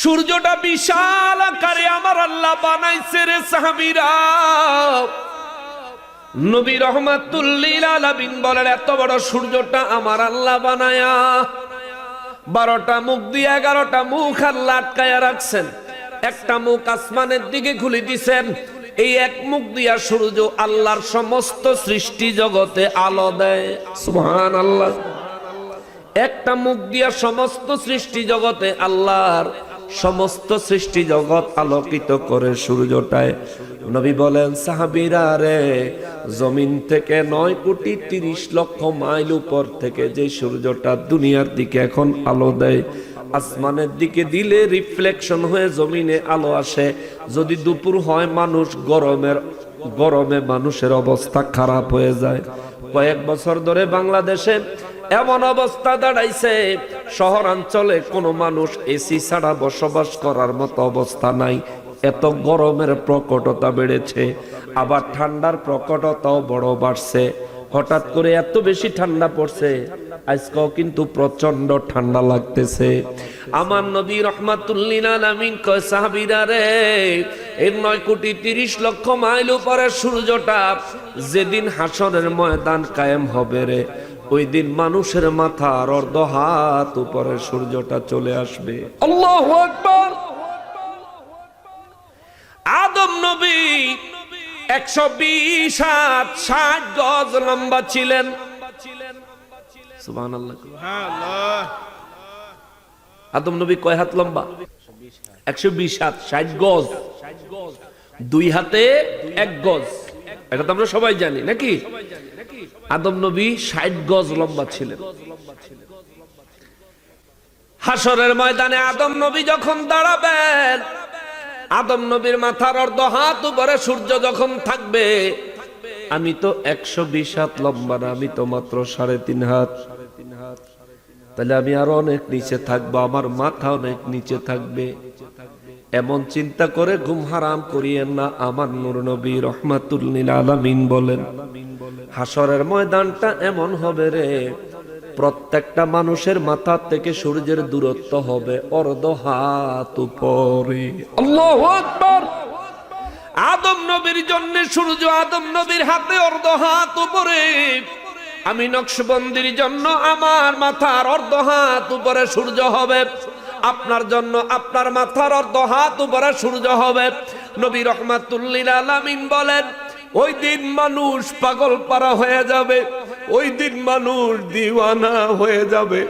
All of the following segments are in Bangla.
সূর্যটা বিশাল আকারে আমার আল্লাহ বানাইছে রে সাহাবীরা। নবী রহমাতুল্লিল আলামিন বলেন, এত বড় সূর্যটা আমার আল্লাহ বানায়া, বারোটা মুখ দিয়ে এগারোটা মুখ আল্লাহ আটকায়া রাখছেন। একটা মুখ আসমানের দিকে খুলে দিছেন। এই এক মুখ দিয়া সূর্য আল্লাহর সমস্ত সৃষ্টি জগতে আলো দেয়। আল্লাহ একটা মুখ দিয়া সমস্ত সৃষ্টি জগতে আল্লাহর সমস্ত সৃষ্টি জগৎ আলোকিত করে সূর্যটায়। নবী বলেন, সাহাবিরা রে, জমিন থেকে নয় কোটি তিরিশ লক্ষ মাইল উপর থেকে যে সূর্যটা দুনিয়ার দিকে এখন আলো দেয়, আসমানের দিকে দিলে রিফ্লেকশন হয়ে জমিনে আলো আসে। যদি দুপুর হয়, মানুষ গরমের, গরমে মানুষের অবস্থা খারাপ হয়ে যায়। কয়েক বছর ধরে বাংলাদেশে এমন অবস্থা দাঁড়াইছে, শহরাঞ্চলে কোনো মানুষ এসি ছাড়া বসবাস করার মতো অবস্থা নাই। এত গরমের প্রকটতা বেড়েছে, আবার ঠান্ডার প্রকটতাও বড় বাড়ছে। হঠাৎ করে এত বেশি ঠান্ডা পড়ছে, আজকেও কিন্তু প্রচণ্ড ঠান্ডা লাগতেছে। আমার নবী রহমাতুল্লিন রে, এর নয় কোটি তিরিশ লক্ষ মাইল উপরে সূর্যটা যেদিন হাসরের ময়দান কায়েম হবে রে ওই দিন মানুষের মাথার অর্ধ হাত উপরে সূর্যটা চলে আসবে। আল্লাহু আকবার। আদম নবী একশো বিশ হাত, ষাট গজ লম্বা ছিলেন। আদম নবী কয় হাত লম্বা? একশো বিশ হাত, ষাট গজ। দুই হাতে এক গজ। এটা তো আমরা সবাই জানি, নাকি? আদম নবী ষাট গজ লম্বা ছিলেন। হাসরের ময়দানে আদম নবী যখন দাঁড়াবেন, আদম নবীর মাথার অর্ধ হাত উপরে সূর্য যখন থাকবে, আমি তো একশো বিশ হাত লম্বা না, আমি তো মাত্র সাড়ে তিন হাত। তাহলে আমি আরও অনেক নিচে থাকব, আমার মাথা অনেক নিচে থাকবে। এমন চিন্তা করে ঘুম হারাম করিয়েন না, আমার নূর নবী রহমাতুল্লিল আলামিন বলেন। হাসরের ময়দানটা এমন হবে রে, প্রত্যেকটা মানুষের মাথা থেকে সূর্যের দূরত্ব হবে, অর্ধ হাত উপরে। আদম নবীর জন্য সূর্য আদম নবীর হাতে অর্ধ হাত উপরে। আমি নকশবন্দির জন্য আমার মাথার অর্ধ হাত উপরে সূর্য হবে। আপনার জন্য আপনার মাথার অর্ধ হাত উপরে সূর্য হবে। নবী রহমাতুল্লিল আলামিন বলেন, ওই দিন মানুষ পাগল পারা হয়ে যাবে, ওই দিন মানুষ দিওয়ানা হয়ে যাবে,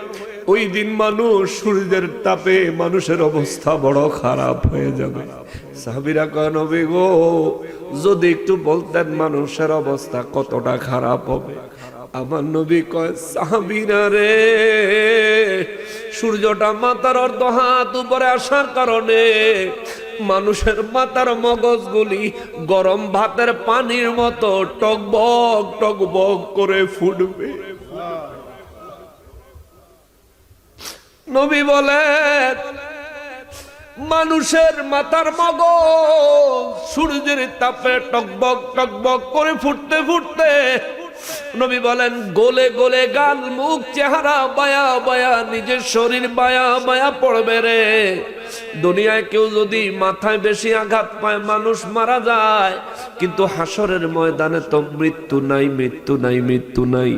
ওই দিন মানুষ সূর্যের তাপে মানুষের অবস্থা বড় খারাপ হয়ে যাবে। সাহাবিরা নবী গো, যদি একটু বলতেন মানুষের অবস্থা কতটা খারাপ হবে? আমার নবী কয়, সাহাবিরা রে সূর্যটা মাথার অর্ধ হাত উপরে আসার কারণে মানুষের মাথার মগজগুলি গরম ভাতের পানির মতো টকবক টকবক করে ফুটবে। নবী বলেন, মানুষের মাথার মগজ সূর্যের তাপে টকবক টকবক করে ফুটতে ফুটতে নবী বলেন, গোলে গোলে গাল, মুখ, চেহারা, বায়া বায়া, নিজের শরীর বায়া বায়া পড়বে রে। দুনিয়ায় কেউ যদি মাথায় বেশি আঘাত পায়, মানুষ মারা যায়। কিন্তু হাসরের ময়দানে তো মৃত্যু নাই মৃত্যু নাই মৃত্যু নাই।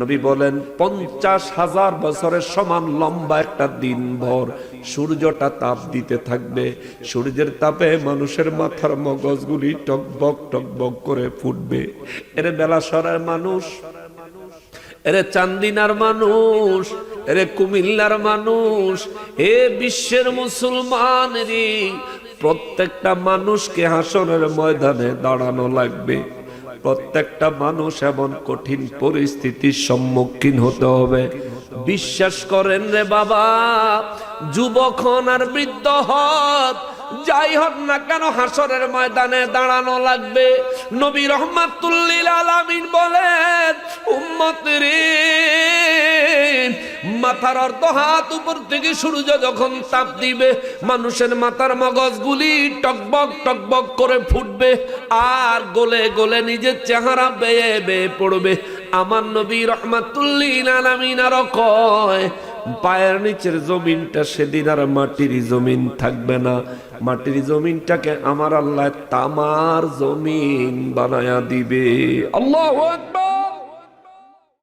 নবী বলেন, পঞ্চাশ হাজার বছরের সমান লম্বা একটা দিন ভর সূর্যটা তাপ দিতে থাকবে। সূর্যের তাপে মানুষের মাথার মগজগুলি টকবক টকবক করে ফুটবে। এর বেলা সরের মানুষ, এরে চান্দিনার মানুষ এরে কুমিল্লার মানুষ, এ বিশ্বের মুসলমান রে, প্রত্যেকটা মানুষকে হাসনের ময়দানে দাঁড়ানো লাগবে। প্রত্যেকটা মানুষ এমন কঠিন পরিস্থিতির সম্মুখীন হতে হবে। বিশ্বাস করেন রে বাবা, যুবক হন আর বৃদ্ধ হন, যাই হোক না কেন হাসরের ময়দানে দাঁড়ানো লাগবে। নবী রহমাতুল্লিল আলামিন বলেন, উম্মত রে মাথার অর্ধ হাত উপর থেকে সূর্য যখন তাপ দিবে, মানুষের মাথার মগজগুলি টকবক টকবক করে ফুটবে আর গলে গলে নিজের চেহারা বেয়ে বেয়ে পড়বে। আমার নবী রহমাতুল্লিল আলামিন আরও কয়, পায়ের নিচের জমিনটা সেদিন আর মাটির জমিন থাকবে না। মাটির জমিনটাকে আমার আল্লাহ তামার জমিন বানায়া দিবে। আল্লাহ আকবার।